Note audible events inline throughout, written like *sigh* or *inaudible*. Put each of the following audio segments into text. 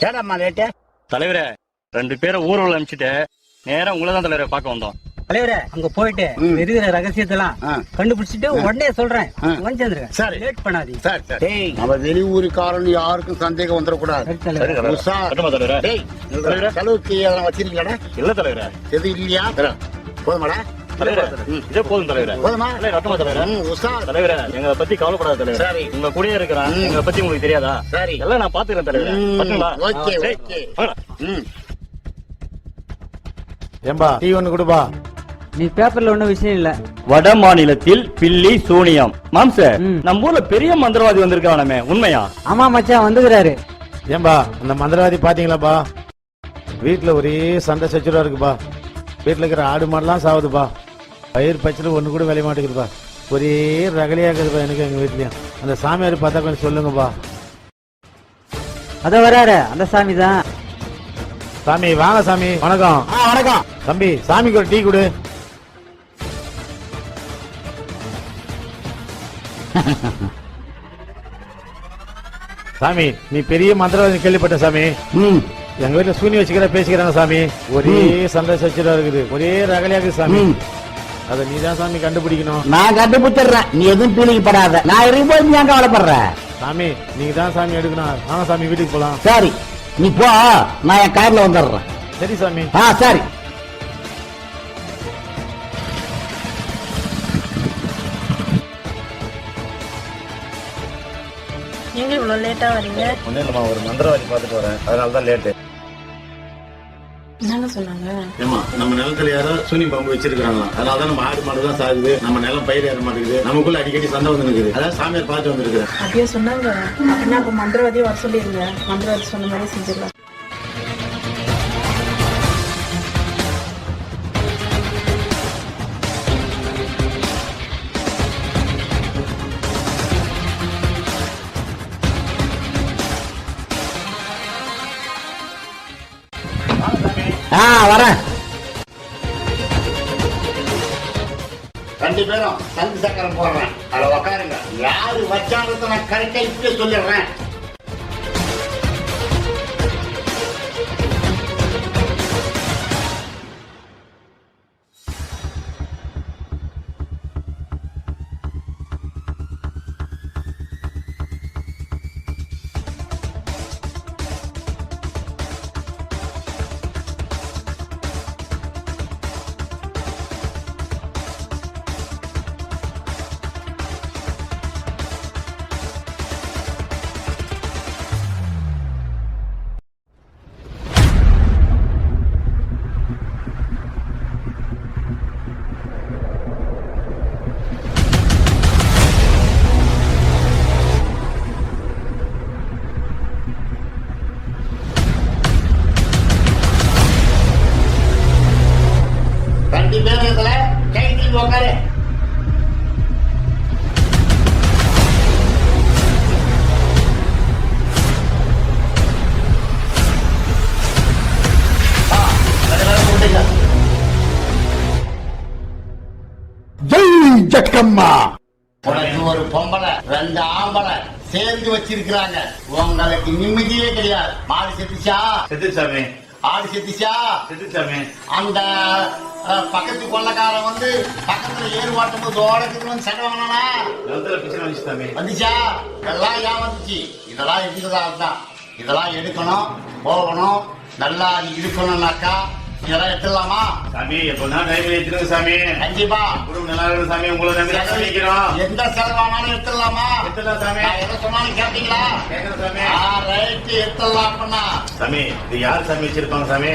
ஏடாம்மா late? தலைவரே ரெண்டு பேரை ஊர்வலம் அனுப்பிச்சிட்டு நேரா உங்களை தான் தலைவரை பார்க்க வந்தோம். தலைவரே அங்க போயிட்டு. இருக்கிற ரகசியத்தெல்லாம். கண்டுபிடிச்சிட்டு உடனே சொல்றேன். ஆ. வந்து சேர்ந்துருங்க சரி. லேட் பண்ணாதீங்க. சரி சரி. டேய். நம்ம வெளியூருக்காரன் யாருக்கும் சந்தேகம் வந்துடக்கூடாது. சரி, தலைவரே. செலவுக்கு எதனா வச்சிருக்கீங்களாடா. இல்ல தலைவரே. எது இல்லையா? போதுமாடா. இதே போதும் தலைவரே. போதுமா? தலைவரே, தலைவரே. எங்களை பத்தி கவலைப்படாத தலைவரே. சரி. உங்க கூடயே இருக்கிறான். எங்களை பத்தி உங்களுக்கு தெரியாதா? சரி. எல்லாம் நான் பாத்துக்கிறேன் தலைவரே. Okay, okay. ஏம்பா டீ ஒன்று கொடுப்பா. நீ பேப்பர்ல ஒண்ணும் விஷயம் இல்ல. வட மாநிலத்தில் பில்லி சூனியம். மாம்ச ம். நம்ம ஊர்ல பெரிய மந்திரவாதி வந்திருக்கானமே உண்மையா? ஆமா மச்சான் வந்துக்கிறாரு. ஏம்பா அந்த மந்திரவாதி பாத்தீங்களாப்பா? வீட்டுல ஒரே சண்டை சச்சுரா இருக்குப்பா. வீட்டுல இருக்கிற ஆடு மாடுலாம் சாவுதுப்பா. பயிர் பச்சல ஒண்ணு கூட விளைய மாட்டேங்குதுப்பா ஒரே ரகலையா இருக்குதுப்பா எனக்கு எங்க வீட்லயும். அந்த சாமியார் பார்த்தா கொஞ்சம் சொல்லுங்கப்பா. அத வராரு. அந்த சாமி தான். சாமி வாங்க சாமி. வணக்கம். வணக்கம். தம்பி சாமிக்கு ஒரு டீ கொடு. சாமி நீ பெரிய மந்திரவாதி கேள்விப்பட்ட சாமி. ம். எங்க வீட்டுல சூனி வச்சுக்கிற பேசிக்கிறாங்க சாமி. ஒரே சண்டை சச்சுரா இருக்குது. ஒரே ரகலையா இருக்குது சாமி. அதை நீதான் சாமி கண்டுபிடிக்கணும். நான் கண்டுபிடிச்சிடுறேன். நீ எதுவும் பீலிக்கப்படாத. நான் இருக்கும்போது நீ ஏன் கவலைப்படுற. சாமி நீங்க தான் சாமி எடுக்கணும். வாங்க சாமி வீட்டுக்கு போலாம். சரி. நீ போ. நான் என் கார்ல வந்துடுறேன். சரி சாமி. ஆ சரி. எங்க இவ்வளவு லேட்டா வரீங்க ஒன்னும் இல்லம்மா ஒரு மந்திரவாதி பார்த்துட்டு வரேன். அதனால தான் லேட்டு என்னங்க சொன்னாங்க? ஏமா நம்ம நிலத்துல யாரோ சூனி பாம்பு வச்சிருக்காங்களா அதனால தான் நம்ம ஆடு மாடு தான் சாகுது நம்ம நிலம் பயிர் ஏற மாட்டேங்குது நமக்குள்ள அடிக்கடி சண்டை வந்து நிக்குது. அதான் சாமியார் பார்த்து வந்திருக்கிறேன் அப்படியே சொன்னாங்க. அப்படின்னா அப்ப மந்திரவாதியை வர சொல்லிருங்க. மந்திரவாதி சொன்ன மாதிரி செஞ்சிடலாம். ஆ வரேன். ரெண்டு பேரும் சங்கு சக்கரம் போடுறேன். அதை உக்காருங்க. யாரு வச்சாலும் நான் கரெக்டா இப்படியே சொல்லிடுறேன். ஜெய் ஜக்கம்மா உனக்கு ஒரு பொம்பளை ரெண்டு ஆம்பளை சேர்ந்து வச்சிருக்கிறாங்க. உங்களுக்கு நிம்மதியே கிடையாது. மாடு செத்துச்சா? செத்து சாமி ஆடு செத்துச்சா? செத்து சாமி அந்த பக்கத்து கொள்ளக்காரன் வந்து பக்கத்துல ஏறு மாட்டும் போது ஓடக்குன்னு வந்து சட்டை வாங்கினானா? நிலத்துல பிரச்சனை வந்துச்சு சாமி வந்துச்சா? எல்லாம் ஏன் வந்துச்சு? இதெல்லாம் எடுக்கிறதா தான் இதெல்லாம் எடுக்கணும் போகணும் நல்லா இருக்கணும்னாக்கா இதெல்லாம் எடுத்துடலாமா சாமி எப்போ தான் டைம் வச்சிருங்க சாமி கண்டிப்பா குடும்பம் நல்லா இருக்கும் சாமி உங்களை நம்பி தான் சாமி நிக்கிறோம் எந்த செலவானாலும் எடுத்துடலாமா எடுத்துடலாம் சாமி. எதை சொன்னாலும் கேட்டீங்களா கேட்கறேன் சாமி. எடுத்துடலாம் அப்படின்னா சாமி இது யார் சாமி வச்சிருப்பாங்க சாமி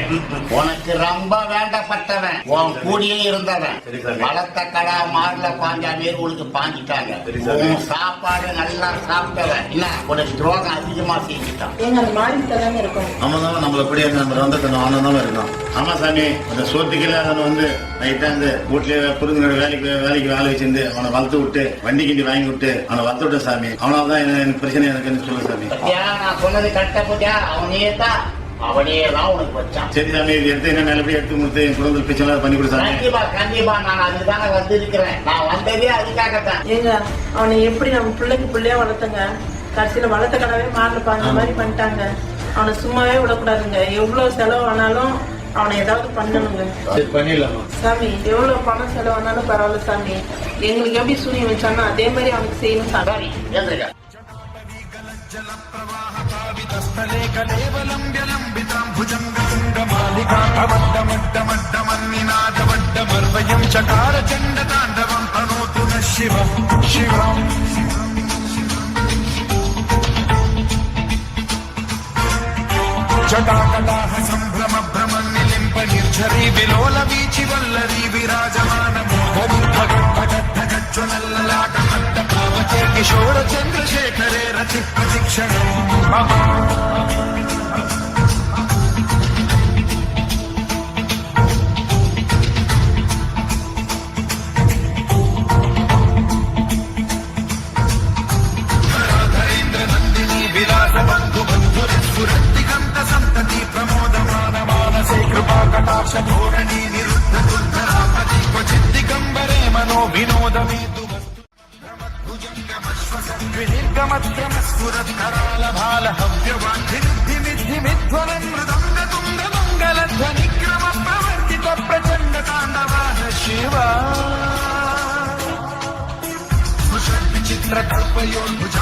உனக்கு ரொம்ப வேண்டப்பட்டவன் உன் கூடியே இருந்தவன். வளர்த்த கடா மார்ல பாஞ்சா பேர் உனக்கு பாஞ்சிட்டாங்க சாப்பாடு நல்லா சாப்பிட்டவன் என்ன உனக்கு துரோகம் அதிகமா செஞ்சுட்டான் ஆமா தான் நம்மள அப்படியே நம்ம வந்து கொஞ்சம் ஆனந்தமா இருக்கும் ஆமா சாமி அந்த சோத்துக்கு இல்லாதவன் வந்து நைட்டா இந்த வீட்லயே புரிஞ்ச வேலைக்கு வேலைக்கு வேலை வச்சிருந்து அவனை வளர்த்து விட்டு வண்டி கிண்டி வாங்கி விட்டு அவனை வளர்த்து விட்ட சாமி. அவனால தான் எனக்கு பிரச்சனை எனக்கு சொல்லு சாமி. நான் சொன்னது கரெக்டா போட்டியா அவனே தான் அவனே தான் உனக்கு வச்சான். சரி சாமி இது எடுத்து என்ன நல்லபடியா எடுத்து கொடுத்து என் குடும்பத்தில் பிரச்சனை பண்ணி கொடு சாமி. கண்டிப்பா கண்டிப்பா நான் அதுதானே வந்திருக்கிறேன். நான் வந்ததே அதுக்காகத்தான். ஏங்க அவனை எப்படி நம்ம பிள்ளைக்கு பிள்ளையா வளர்த்தங்க? கடைசியில வளர்த்த கடவே மாடல பாஞ்ச மாதிரி பண்ணிட்டாங்க. அவனை சும்மாவே விடக்கூடாதுங்க. எவ்வளவு செலவு ஆனாலும் அவனை ஏதாவது பண்ணணுங்க சரி பண்ணிடலாமா சாமி எவ்வளவு பணம் செலவானாலும் பரவாயில்ல சாமி எங்களுக்கு எப்படி சூனியம் வச்சானோ அதே மாதிரி அவனுக்கு செய்யணும் சாமி ஏந்திரிக்க र्वयं चकार चण्डताण्डवं तनोतु नः शिवम् शिवम् जटाकटाह सम्भ्रम भ्रमन् నిర్ఝరీ విలోల వీచి వల్లరి విరాజమానము. కిశోర చంద్రశేఖరే రచి ప్రతిక్షణం ధోరణి నిరుద్ధ దుర్ధరాపదీప చిత్తికంబరే మనో వినోదమేతు నిర్గమత్రమస్ఫురధరాల భాలహవ్యవాగ్నిర్ధిమిద్ధిమిధ్వరమృదంగ తుంగ మంగళ ధ్వనిక్రమ ప్రవర్తిత ప్రచండ తాండవాహ శివ చిత్ర కల్పయోన్భుజ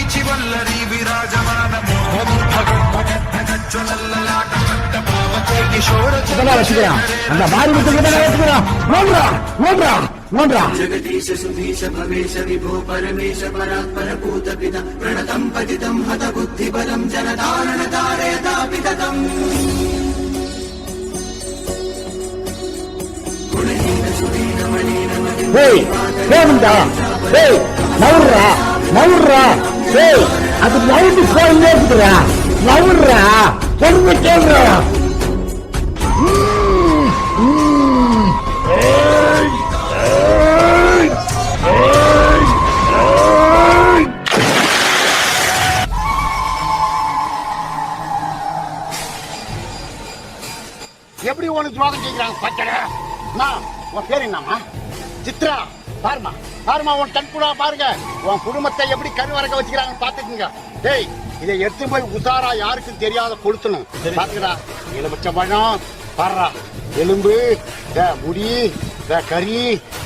அந்த மாறி ஜகதீஷ சுதீஷ பவேஷ விபோ பரமேஷ பராத்பர பூதபித பிரணதம் பதிதம் ஹத புத்தி பலம் ஜனதாரண தாரயதாபிதம் ஏய் ஏமுண்டா ஏய் அது நைட்டு போயிட்டே இருக்குதுடா நவுறா? சொல்லுங்க கேள்றா எப்படி உனக்கு துரோகம் செய்கிறாங்க பச்சடா? நான் உன் பேர் என்னம்மா? சித்ரா பாருமா. பாருமா உன் கண் பாருங்க. உன் குடும்பத்தை எப்படி கருவறக்க வச்சுக்கிறாங்கன்னு பாத்துக்குங்க டேய் இதை எடுத்து போய் உசாரா யாருக்கும் தெரியாத கொளுத்தணும். பாத்துக்கடா எலுமிச்ச பழம் பாடுறா. எலும்பு முடி கறி.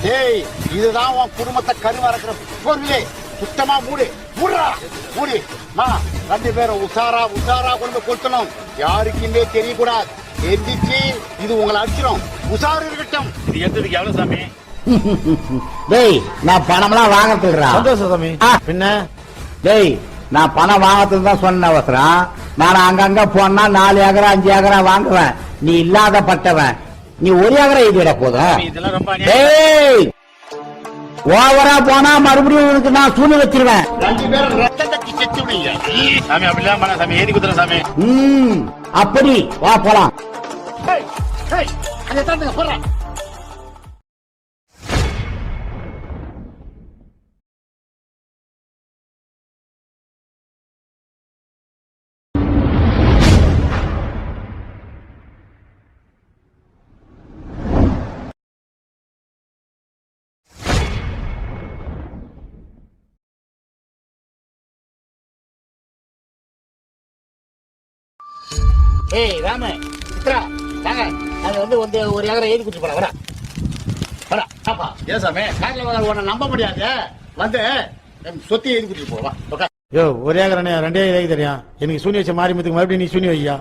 டேய் இதுதான் உன் குடும்பத்தை கருவறக்கிற பொருளே. சுத்தமா மூடு. மூடுறா. மூடி. மா ரெண்டு பேரும் உசாரா உசாரா கொண்டு கொளுத்தணும். யாருக்குமே தெரியக்கூடாது. எந்திரிச்சு இது உங்களை அடிச்சிடும் உசாரு இருக்கட்டும். இது எடுத்ததுக்கு எவ்வளவு சாமி? *laughs* டேய் நான் பணம்லாம் வாங்கறதுக்குறா சந்தோஷம் சாமி. பின்ன? டேய் நான் பணம் வாங்கறதுக்கு தான் சொன்ன அவசரம். நான் அங்கங்க போனா நாலு ஏக்கரா அஞ்சு ஏக்கரா வாங்குவேன். நீ இல்லாத பட்டவன். நீ ஒரு ஏக்கரா இதுவிட போதும். ஓவரா போனா மறுபடியும் உனக்கு நான் சூழ்நிலை வச்சிருவேன். ரெண்டு பேரும் ரத்தம் ஏய், ராம சித்ரா வாங்க. அது வந்து வந்து ஒரு ஏக்கரா ஏறி குச்சி போலாம். வரா வரா பாப்பா ஏன் சாமி? காட்டில் வர உன்னை நம்ப முடியாது. வந்து சொத்தி எழுதி கொடுத்து போவா. உட்கார். யோ ஒரே ஏக்கரனே ரெண்டே ஏக்கர் தெரியும். எனக்கு சூனி வச்ச மாறி மறுபடியும் நீ சூனி வையா